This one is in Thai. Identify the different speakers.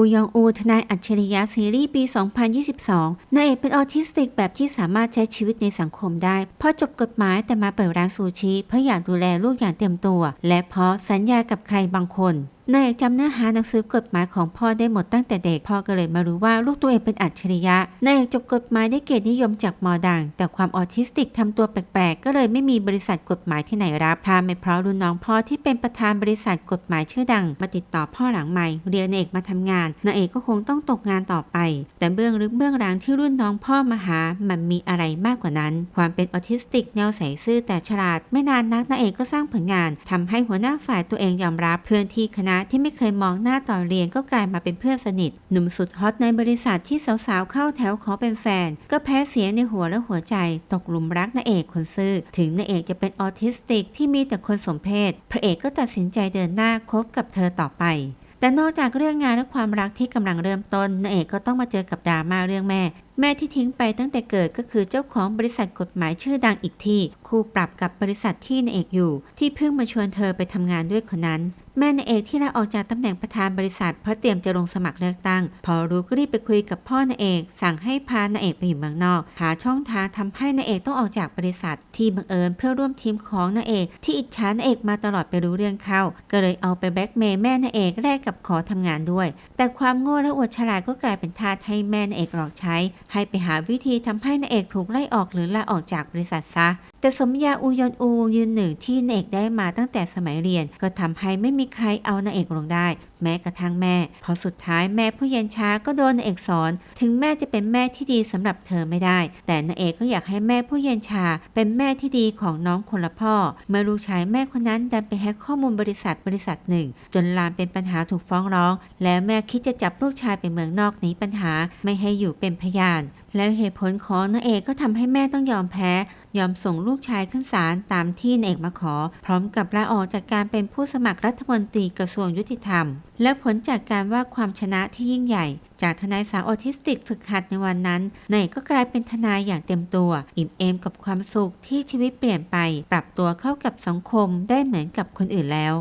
Speaker 1: ปูยองอูทนายอัจฉริยะซีรีส์ปี 2022นายเอกเป็นออทิสติกแบบที่สามารถใช้ชีวิตในสังคมได้ เพราะจบกฎหมายแต่มาเปิดร้านซูชิ เพื่ออยากดูแลลูกอย่างเต็มตัว และเพราะสัญญากับใครบางคน นายเอกจำเนื้อหาหนังสือกฎหมายของพ่อได้หมดตั้งแต่เด็กพ่อก็เลยมารู้ว่าลูกตัวเองเป็นอัจฉริยะนายเอกจบกฎหมายได้เกียรตินิยมจากมอดัง แต่ความออทิสติกทำตัวแปลกๆ ก็เลยไม่มีบริษัทกฎหมายที่ไหนรับถ้าไม่เพราะรุ่นน้องพ่อที่เป็นประธานบริษัทกฎหมายชื่อดัง มาติดต่อพ่อหลังใหม่เรียนนเอกมาทำงานนายเอกก็คงต้องตกงานต่อไป แต่เบื้องลึกเบื้องหลังที่รุ่นน้องพ่อมาหา มันมีอะไรมากกว่านั้น ความเป็นออทิสติกแนวใสซื่อแต่ฉลาดไม่นานนักนายเอกก็สร้างผลงานทำให้หัวหน้าฝ่ายตัวเองยอมรับเพื่อนที่คณะที่ไม่เคยมองหน้าต่อเรียนก็กลายมาเป็นเพื่อนสนิท หนุ่มสุดฮอตในบริษัทที่สาวๆเข้าแถวขอเป็นแฟน ก็แพ้เสียในหัวและหัวใจ ตกหลุมรักนายเอกคนซื่อ ถึงนายเอกจะเป็นออทิสติกที่มีแต่คนสมเพศ พระเอกก็ตัดสินใจเดินหน้าคบกับเธอต่อไปแต่นอกจากเรื่องงานและความรักที่กำลังเริ่มต้นนายเอกก็ต้องมาเจอกับดราม่าเรื่องแม่ แม่ที่ทิ้งไปตั้งแต่เกิดก็คือเจ้าของบริษัทกฎหมายชื่อดังอีกที่คู่ปรับกับบริษัทที่นายเอกอยู่ ที่เพิ่งมาชวนเธอไปทำงานด้วยคนนั้น แม่นายเอกที่ลาออกจากตำแหน่งประธานบริษัทเพราะเตรียมจะลงสมัครเลือกตั้ง พอรู้ก็รีบไปคุยกับพ่อนายเอก สั่งให้พานายเอกไปอยู่เมืองนอก หาช่องทางทำให้นายเอกต้องออกจากบริษัท ที่บังเอิญเพื่อร่วมทีมของนายเอก ที่อิจฉานายเอกมาตลอดไปรู้เรื่องเข้า ก็เลยเอาไปแบล็กเมย์แม่นายเอกแลกกับขอทำงานด้วย แต่ความโง่และอวดฉลาดก็กลายเป็นทาสให้แม่นายเอกหลอกใช้ให้ไปหาวิธีทำให้นายเอกถูกไล่ออกหรือลาออกจากบริษัทซะแต่สมญาอูยอนอูยืนหนึ่งที่นาเอกได้มาตั้งแต่สมัยเรียน ก็ทำให้ไม่มีใครเอานายเอกลงได้ แม้กระทั่งแม่ พอสุดท้ายแม่ผู้เย็นช้าก็โดนนายเอกสอน ถึงแม่จะเป็นแม่ที่ดีสำหรับเธอไม่ได้ แต่นายเอกก็อยากให้แม่ผู้เย็นชา เป็นแม่ที่ดีของน้องคนละพ่อ เมื่อลูกชายแม่คนนั้นดันไปแฮกข้อมูลบริษัทบริษัทหนึ่ง จนลามเป็นปัญหาถูกฟ้องร้อง แล้วแม่คิดจะจับลูกชายไปเมืองนอกหนีปัญหา ไม่ให้อยู่เป็นพยานแล้วเหตุผลของนางเอกก็ทำให้แม่ต้องยอมแพ้ยอมส่งลูกชายขึ้นศาลตามที่นายเอกมาขอ พร้อมกับลาออกจากการเป็นผู้สมัครรัฐมนตรีกระทรวงยุติธรรม และผลจากการว่าความชนะที่ยิ่งใหญ่ จากทนายสาวออทิสติกฝึกหัดในวันนั้นนายก็กลายเป็นทนายอย่างเต็มตัว อิ่มเอมกับความสุขที่ชีวิตเปลี่ยนไป ปรับตัวเข้ากับสังคมได้เหมือนกับคนอื่นแล้ว